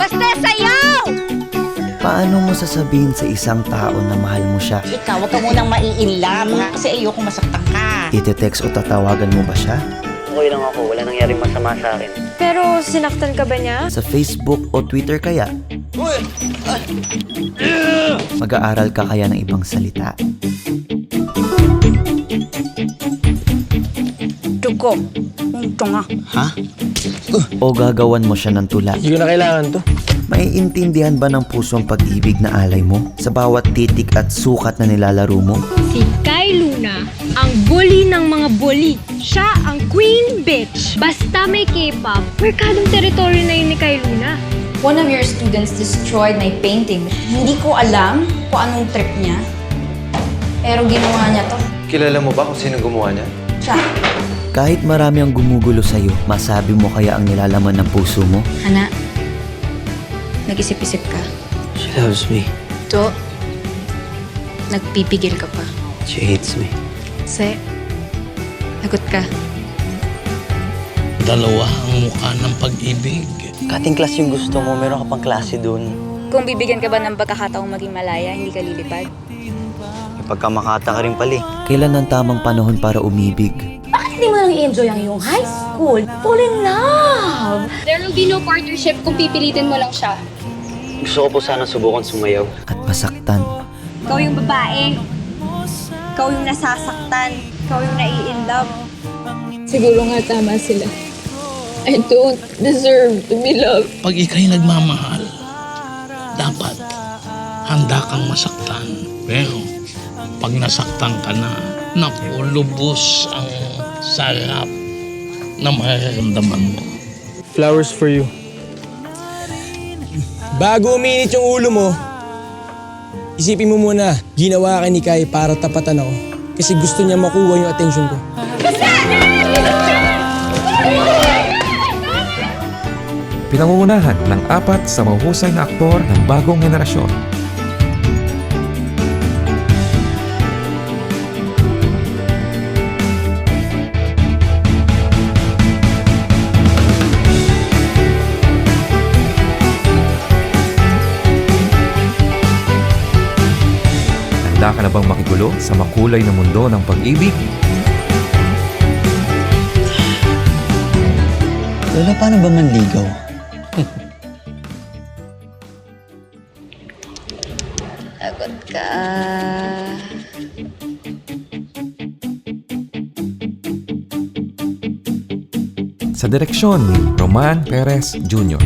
Basta sayaw! Paano mo sasabihin sa isang tao na mahal mo siya? Ikaw, huwag ka munang maiinlove ha? Kasi ayoko masaktan ka. Ite-text o tatawagan mo ba siya? Okay lang ako, wala nangyaring masama sa akin. Pero sinaktan ka ba niya? Sa Facebook o Twitter kaya? Mag-aaral ka kaya ng ibang salita? Dugo. Unto nga. O gagawan mo siya ng tula? Hindi ko na kailangan to. Maiintindihan ba ng puso ang pag-ibig na alay mo sa bawat titik at sukat na nilalaro mo? Si Kai Luna, ang bully ng mga bully. Siya ang queen bitch. Basta may K-pop, merkadong teritoryo na yun ni Kai Luna. One of your students destroyed my painting. Hindi ko alam kung anong trip niya. Pero ginawa niya to. Kilala mo ba kung sino gumawa niya? Siya. Kahit marami ang gumugulo sa'yo, masabi mo kaya ang nilalaman ng puso mo? Hana, nag-isip-isip ka. She loves me. To, nagpipigil ka pa. She hates me. Se, lagot ka. Dalawa ang mukha ng pag-ibig. Kating class yung gusto mo, meron ka pang klase dun. Kung bibigyan ka ba ng pagkakataong maging malaya, hindi ka lilipad? Ipagkamakata ka rin pala eh. Kailan ang tamang panahon para umibig? Hindi mo lang i-enjoy ang iyong high school. Fall in love! There will be no partnership kung pipilitin mo lang siya. Gusto ko po sana subukan sumayaw. At masaktan? Ikaw yung babae. Ikaw yung nasasaktan. Ikaw yung nai-inlove. Siguro nga tama sila. I don't deserve to be loved. Pag ikay nagmamahal, dapat handa kang masaktan. Pero pag nasaktan ka na, naku, lubos ang sarap na mararamdaman mo. Flowers for you. Bago uminit yung ulo mo, isipin mo muna, ginawa ka ni Kai para tapatan ako. Kasi gusto niya makuha yung attention ko. Pinangungunahan ng apat sa mahusay na aktor ng bagong henerasyon. Handa ka na bang makigulo sa makulay na mundo ng pag-ibig? Lola, paano ba manligaw? Lagot ka. Sa direksyon ni Roman Perez Jr.